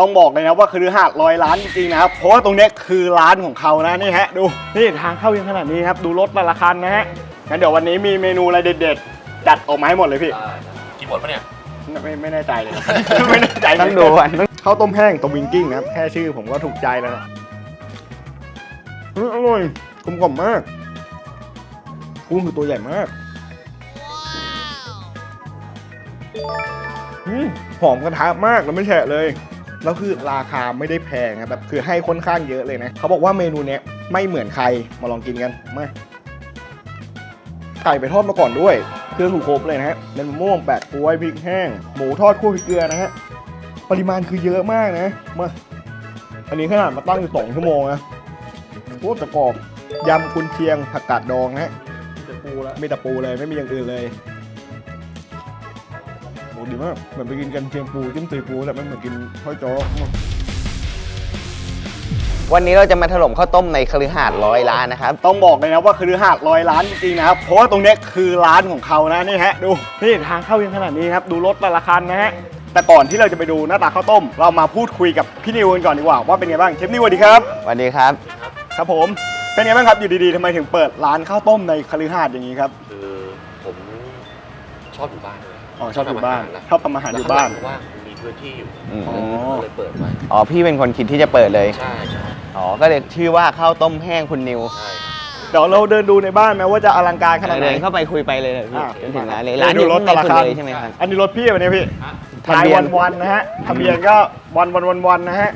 ต้องบอกเลยนะว่าคือหาดร้อยล้านจริงๆนะครับเพราะว่าตรงเนี้ยคือร้านของเขานะนี่ฮะดูนี่ทางเข้ายังขนาดนี้ครับ ดูรถแต่ละคันนะฮะงั้นเดี๋ยววันนี้มีเมนูอะไรเด็ดๆ จัดออกมาให้หมดเลยพี่กินหมดปะเนี่ย ไม่ไม่แน่ใจเลย ไม่แน่ใจต้องดูอะข้าวต้มแห้งตวิงกิ้งนะครับแค่ชื่อผมก็ถูกใจแล้วนะอืมอร่อยกลมกล่อมมากกุ้งคือตัวใหญ่มากอืมหอมกระทะมากแล้วไม่แฉะเลย แล้วคือราคาไม่ได้แพงครับแบบคือให้ค่อนข้างเยอะเลยนะเขาบอกว่าเมนูเนี้ยไม่เหมือนใครมาลองกินกันมาไก่ไปทอดมาก่อนด้วยเครื่องถูกครบเลยนะฮะเป็นมะม่วงแปะกล้วยพริกแห้ง หมูทอดคั่วพริกเกลือนะฮะปริมาณคือเยอะมากนะมาอันนี้ขนาดมาตั้งอยู่สองชั่วโมงนะโคตรจะกรอบยำกุนเชียงผักกาดดองนะฮะมีแต่ปูแล้วมีแต่ปูเลยไม่มีอย่างอื่นเลย โหดีมากเหมือนไปกินกันเชียงปูจิ้มตีปูแต่ไม่เหมือนกินห้อยจ้อวันนี้เราจะมาถล่มข้าวต้มในคฤหาสน์ร้อยล้านนะครับต้องบอกเลยนะว่าคือหาดร้อยล้านจริงๆนะครับเพราะว่าตรงเนี้ยคือร้านของเขานะนี่ฮะดูนี่ทางเข้ายังขนาดนี้ครับดูรถแต่ละคันนะฮะแต่ก่อนที่เราจะไปดูหน้าตาข้าวต้ม เรามาพูดคุยกับพี่นิวกันก่อนดีกว่าว่าเป็นไงบ้างเชฟนิวสวัสดีครับสวัสดีครับ ครับผมเป็นไงบ้างครับอยู่ดีๆทำไมถึงเปิดร้านข้าวต้มในคฤหาสน์อย่างนี้ครับ คือผมชอบอยู่บ้านเลย อ๋อชอบอยู่บ้านแล้วชอบทำอาหารอยู่บ้าน แล้วข้งหลังว่างมีพื้นที่อยู่อืมอ๋อก็เลยเปิดไว้อ๋อพี่เป็นคนคิดที่จะเปิดเลยใช่ใช่อ๋อก็เลยชื่อว่าข้าวต้มแห้งคุณนิวใช่เดี๋ยวเราเดินดูในบ้านไหมว่าจะอลังการขนาดไหน เดินเข้าไปคุยไปเลยเลยพี่อะจนถึงร้านเลยเดี๋ยวร้านดูอยู่รถข้างในแต่ละคุณคันเลยใช่ไหมครับ อันนี้รถพี่วันนี้พี่ทะทายเบียวัน นวันๆนะฮะทะเบียนก็วันวันวันวันๆนะฮะ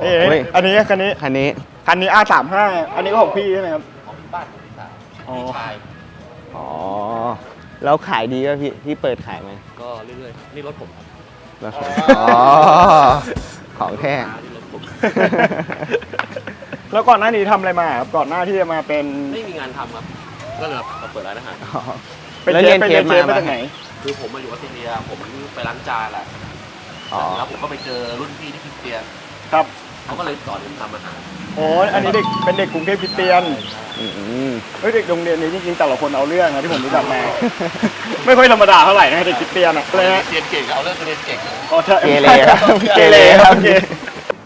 เอ้โอ้ย อันนี้คันนี้คันนี้คันนี้ R35 อันนี้ก็ของพี่ใช่ไหมครับ ของที่บ้านของพี่สาวอ๋อพี่ชายอ๋อ แล้วขายดีป่ะพี่พี่เปิดขายไหมก็เรื่อยๆนี่รถผมครับแล้วอ๋อของแท้นี่รถผม แล้วก่อนหน้านี้ทำอะไรมาครับก่อนหน้าที่จะมาเป็นไม่มีงานทำครับ ก็เลยมาเปิดร้านอาหารอ๋อเป็นแล้วเชเรีฟยนเป็นเชเรียฟนเชฟมามา จากไหน คือผมมาอยู่ออสเตรเลียผมไปล้างจานแหละอ๋อ แล้วผมก็ไปเจอรุ่นพี่ที่คริสเตียนครับ เขาก็เลยสอนผมทำอาหารโอ้อันนี้เด็กเป็นเด็กกรุงเทพคริสเตียนอืมเฮ้ยเด็กโรงเรียนนี้จริงๆแต่ละคนเอาเรื่องนะที่ผมรู้จักมา ไม่ค่อยธรรมดาเท่าไหร่นะเด็กคริสเตียนอะเลยฮะเรียนเก่งเอาเรื่องเรียนเก่งอ๋อใช่เกเรครับเกเรครับโอเค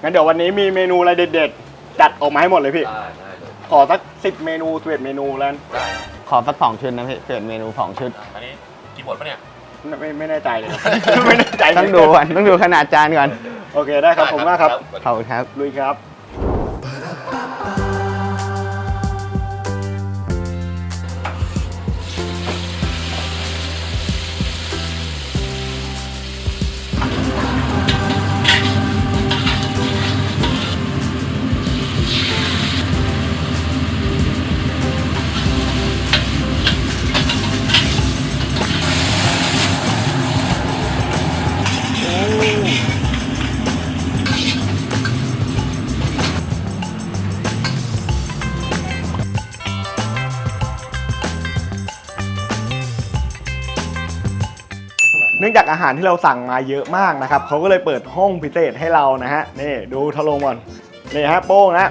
งั้นเดี๋ยววันนี้มีเมนูอะไรเด็ดๆจัดออกมาให้หมดเลยพี่ ได้ได้เลยขอสักสิบเมนูสิบเอ็ดเมนูแล้ว ได้ขอสักสองชุดนะพี่เกิดเมนูสองชุดอันนี้กินหมดปะเนี่ย ไม่ไม่แน่ใจเลยไม่แน่ใจต้องดูก่อนต้องดูขนาดจานก่อน โอเคได้ครับผมมากครับ ขอบคุณครับ ลุยครับ เนื่องจากอาหารที่เราสั่งมาเยอะมากนะครับเขาก็เลยเปิดห้องพิเศษให้เรานะฮะนี่ดูทะลงก่อนนี่ฮะโป้งนะ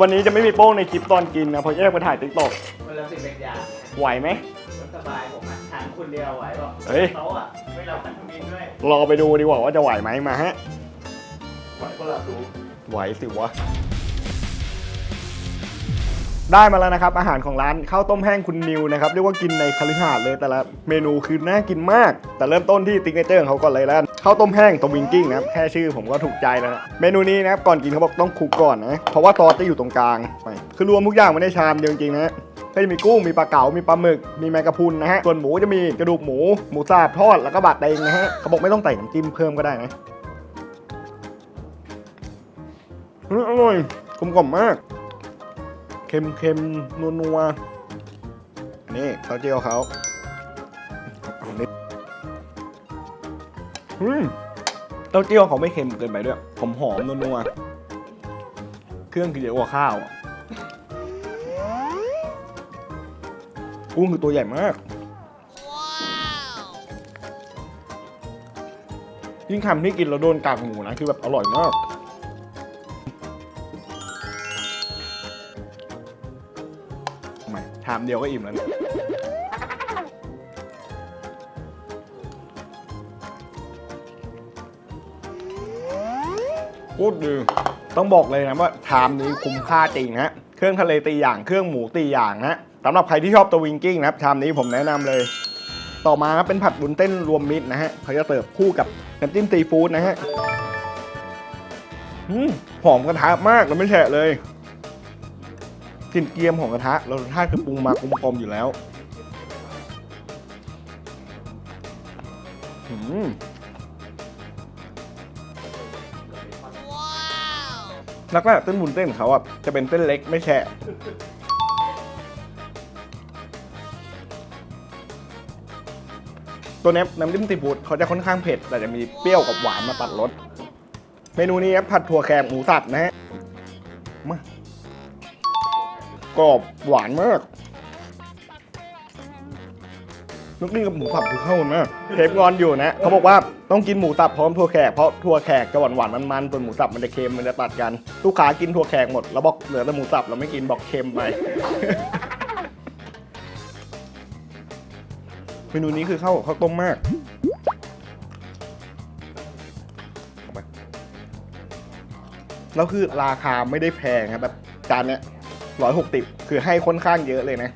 วันนี้จะไม่มีโป้งในคลิปตอนกินนะเพราะแยกไปถ่ายติ๊กต็อกเวลาสิบเอ็ดอย่างไหวไหมสบายผมอะทานคนเดียวไหวป่ะเฮ้ยเขาอะไม่รับพันธมิตรด้วยรอไปดูดีกว่าว่าจะไหวไหมมาฮะไหวก็เราดูไหวสิวะ ได้มาแล้วนะครับ อาหารของร้านข้าวต้มแห้งคุณนิวนะครับเรียกว่ากินในคฤหาสน์เลยแต่ละเมนูคือน่ากินมาก แต่เริ่มต้นที่ติ๊กเนเจอร์ของเขาก่อนเลยแล้วข้าวต้มแห้งตวิงกิ้งนะครับแค่ชื่อผมก็ถูกใจแล้วนะเมนูนี้นะครับก่อนกินเขาบอกต้องคลุกก่อนนะเพราะว่าซอสจะอยู่ตรงกลางไปคือรวมทุกอย่างไว้ในชามเดียวจริงๆนะก็จะมีกุ้งมีปลาเก๋ามีปลาหมึกมีแมงกะพรุนนะฮะส่วนหมูจะมีกระดูกหมูหมูสับทอดแล้วก็บาดเตงนะฮะเขาบอกไม่ต้องใส่น้ำจิ้มเพิ่มก็ได้นะอร่อยกลมกล่อมมาก เค็มเค็มนัวนัวนี่ข้าวเจียวเขาอันนี้อืมเต้าเจี้ยวเขาไม่เค็มเกินไปด้วยหอมหอมๆนัวๆเครื่องคือเยอะกว่าข้าว กุ้งคือตัวใหญ่มาก ยิ่งคำที่กินแล้วโดนกากหมูนะ คือแบบอร่อยมาก ชามเดียวก็อิ่มแล้วเนี่ยพูดดีต้องบอกเลยนะว่าชามนี้คุ้มค่าจริงฮะ เครื่องทะเลตีอย่าง เครื่องหมูตีอย่างนะสำหรับใครที่ชอบตัววิงกิ้งนะครับชามนี้ผมแนะนำเลย ต่อมาครับเป็นผัดบุญเต้นรวมมิตรนะฮะเขาจะเสิร์ฟคู่กับน้ำจิ้มซีฟู้ดนะฮะอืมหอมกระทะมากแล้วไม่แฉะเลยก ลิ่นเกรียมของกระทะรสชาติคือปรุงมากลมกลมอยู่แล้วอืมลักษณะเต้นบุญเต้นของเขาอะจะเป็นเส้นเล็กไม่แฉะตัวเนี้น้ำจิ้มซีฟู้ดเขาจะค่อนข้างเผ็ด แต่จะมีเปรี้ยวกับหวานมาตัดรส เมนูนี้ครับผัดถั่วแคมหมูสับนะฮะมา กรอบหวานมากลูกนี่กับหมูสับคือเข้ากันมากเชฟงอนอยู่นะเขาบอกว่าต้องกินหมูสับพร้อมถั่วแขกเพราะถั่วแขกจะหวานหวานมันๆส่วนหมูสับมันจะเค็มมันจะตัดกันลูกค้ากินถั่วแขกหมดแล้วบอกเหลือแต่หมูสับเราไม่กินบอกเค็มไปเมนูนี้คือเข้ากับข้าวต้มมากแล้วคือราคาไม่ได้แพงครับแบบจานเนี้ย ร้อยหกสิบคือให้ค่อนข้างเยอะเลยนะ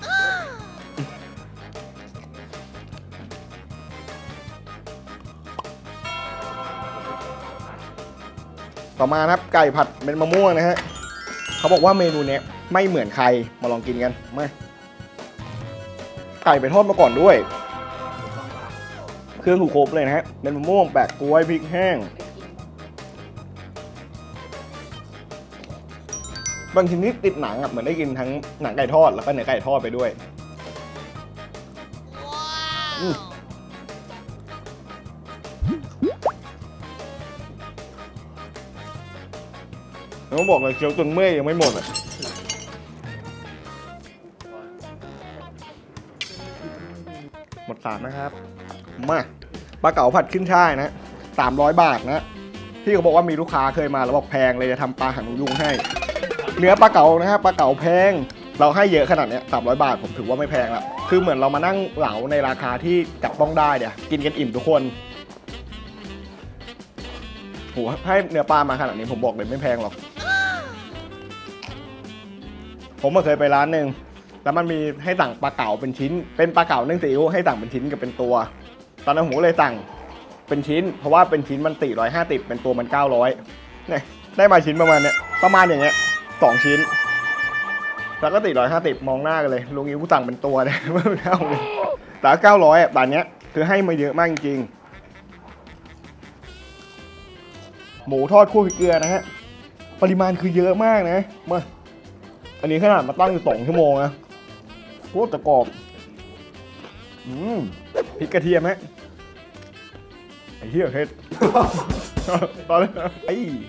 ต่อมานะครับไก่ผัดเป็นมะม่วงนะฮะเขาบอกว่าเมนูเนี้ยไม่เหมือนใครมาลองกินกันมาไก่ไปทอดมาก่อนด้วย เครื่องถูกครบเลยนะฮะเป็นมะม่วงแปะกล้วยพริกแห้ง บางทีนี่ติดหนังอะเหมือนได้กินทั้งหนังไก่ทอดแล้วก็เนื้อไก่ทอดไปด้วยอืม ต้องบอกเลยเคี้ยวจนเมื่อยยังไม่หมดอะหมดสามนะครับ มาปลาเก๋าผัดขึ้นช่ายนะสามร้อยบาทนะพี่เขาบอกว่ามีลูกค้าเคยมาแล้วบอกแพงเลยจะทำปลาหางนกยุงให้ เนื้อปลาเก๋านะฮะปลาเก๋าแพง เราให้เยอะขนาดเนี้ยสามร้อยบาทผมถือว่าไม่แพงละคือเหมือนเรามานั่งเหลาในราคาที่จับต้องได้เดี๋ยวกินกันอิ่มทุกคนโหให้เนื้อปลามาขนาดนี้ผมบอกเลยไม่แพงหรอก ผมมาเคยไปร้านหนึ่งแล้วมันมีให้สั่งปลาเก๋าเป็นชิ้น เป็นปลาเก๋านึ่งซีอิ๊วให้สั่งเป็นชิ้นกับเป็นตัว ตอนนั้นผมก็เลยสั่งเป็นชิ้น เพราะว่าเป็นชิ้นมันสี่ร้อยห้าสิบเป็นตัวมันเก้าร้อยเนี่ยได้มาชิ้นประมาณเนี้ยประมาณอย่างเงี้ย สองชิ้น แล้วก็สี่ร้อยห้าสิบมองหน้ากันเลยลุงอิ๊วสั่งเป็นตัวเนี่ยไม่เป็นเท่าเลยแต่เก้าร้อยอะบาทเนี้ยคือให้มาเยอะมากจริงๆหมูทอดคู่พริกเกลือนะฮะปริมาณคือเยอะมากนะมาอันนี้ขนาดมาตั้งอยู่สองชั่วโมงนะโคตรจะกรอบอืมพริกกระเทียมฮะไอ้เหี้ยเฮ็ดตอนแรกไอ้อื้อหือ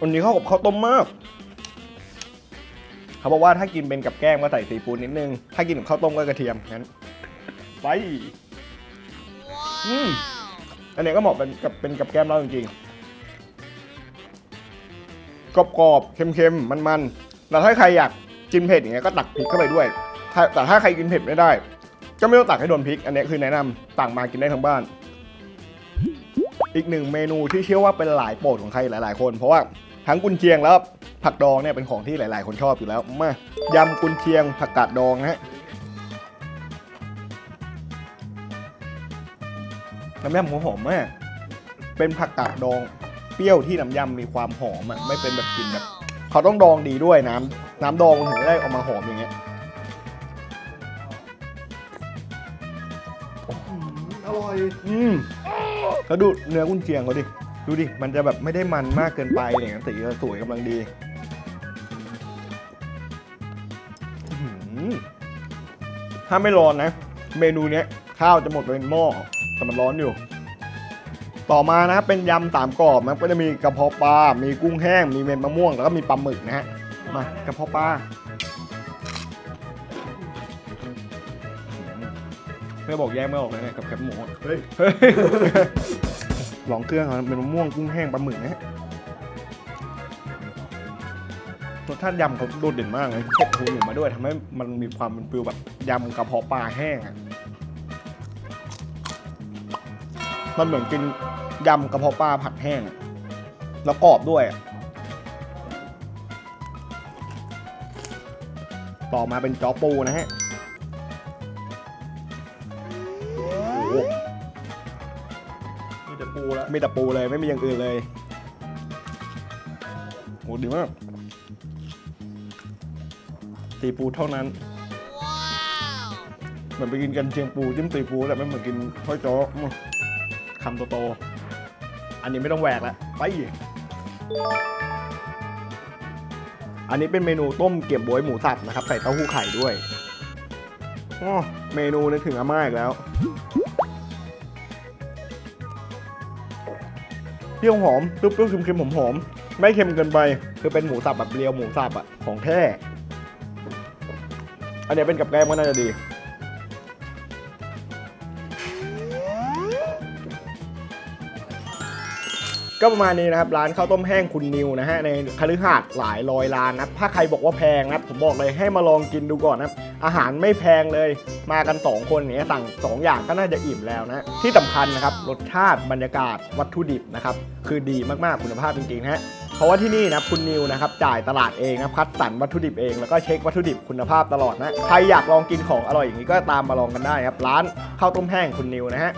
วันนี้เข้ากับข้าวต้มมาก เขาบอกว่าถ้ากินเป็นกับแกล้มก็ใส่ซีฟู้ดนิดนึง ถ้ากินกับข้าวต้มก็กระเทียมงั้น ไป อืมอันนี้ก็เหมาะเป็นกับเป็นกับแกล้มเราจริงๆกรอบๆ เค็มๆ มันๆ แล้วถ้าใครอยากกินเผ็ดอย่างเงี้ยก็ตักพริกเข้าไปด้วยถ้าแต่ถ้าใครกินเผ็ดไม่ได้ ก็ไม่ต้องตักให้โดนพริก อันนี้คือแนะนำต่างมากินได้ทั้งบ้าน อีกหนึ่งเมนูที่เชื่อว่าเป็นหลายโปรดของใครหลาย ๆ คน เพราะว่าทั้งกุนเชียงแล้วผักดองเนี่ยเป็นของที่หลาย ๆ คนชอบอยู่แล้วมายำกุนเชียงผักกาดดองนะฮะน้ำยำหัวหอมมาก เป็นผักกาดดอง เปรี้ยวที่น้ำยำมีความหอมอะไม่เป็นแบบกลินแบบเขาต้องดองดีด้วยน้ำน้ำดองมันถึงจะได้ออกมาหอมอย่างเงี้ยอร่อย อืม แล้วดูเนื้อกุนเชียงเขาดิ ดูดิ มันจะแบบไม่ได้มันมากเกินไปอย่างเงี้ยสีจะสวยกำลังดีถ้าไม่ร้อนนะ เมนูเนี้ย ข้าวจะหมดไปเป็นหม้อแต่มันร้อนอยู่ ต่อมานะครับเป็นยำสามกรอบนะก็จะมีกระเพาะปลา มีกุ้งแห้ง มีเม็ดมะม่วง แล้วก็มีปลาหมึกนะฮะ มากระเพาะปลา ไม่บอกแยกไม่ออกเลยเนี่ยกับแคบหมูอะเฮ้ยเฮ้ยลองเครื่องเอาเป็นมะม่วงกุ้งแห้งปลาหมึกนะฮะรสชาติยำเขาโดดเด่นมากเลยเผ็ดทูหนูมาด้วยทำให้มันมีความเป็นฟิลแบบยำกระเพาะปลาแห้งอะมันเหมือนกินยำกระเพาะปลาผัดแห้งแล้วกรอบด้วยต่อมาเป็นจอปูนะฮะ ปูแล้วมีแต่ปูเลยไม่มีอย่างอื่นเลยโหดีมากซีฟู้ดเท่านั้นเหมือนไปกินกันเชียงปูจิ้มซีฟู้ดแต่ไม่เหมือนกินห้อยโจ๊กอื้อคำโตๆอันนี้ไม่ต้องแหวกแล้วไป อันนี้เป็นเมนูต้มเกี๊ยวบวยหมูสับนะครับ ใส่เต้าหู้ไข่ด้วยอ้อเมนูนึกถึงอาม่าอีกแล้ว เปรี้ยวหอมเปรี้ยวๆเค็มๆหอมหอมๆไม่เค็มเกินไป คือเป็นหมูสับแบบเรียวหมูสับอะของแท้อันเนี้ยเป็นกับแกล้มก็น่าจะดี ก็ประมาณนี้นะครับ ร้านข้าวต้มแห้งคุณนิวนะฮะ ในคฤหาสน์หลายร้อยร้านนะครับถ้าใครบอกว่าแพงนะครับผมบอกเลยให้มาลองกินดูก่อนนะครับ อาหารไม่แพงเลย มากัน 2 คนอย่างเนี้ยสั่ง 2 อย่างก็น่าจะอิ่มแล้วนะ ที่สำคัญนะครับรสชาติบรรยากาศวัตถุดิบนะครับคือดีมากๆคุณภาพจริงๆนะฮะเพราะว่าที่นี่นะคุณนิวนะครับจ่ายตลาดเองนะครับคัดสรรวัตถุดิบเองแล้วก็เช็ควัตถุดิบคุณภาพตลอดนะใครอยากลองกินของอร่อยอย่างนี้ก็ตามมาลองกันได้ครับร้านข้าวต้มแห้งคุณนิวนะฮะ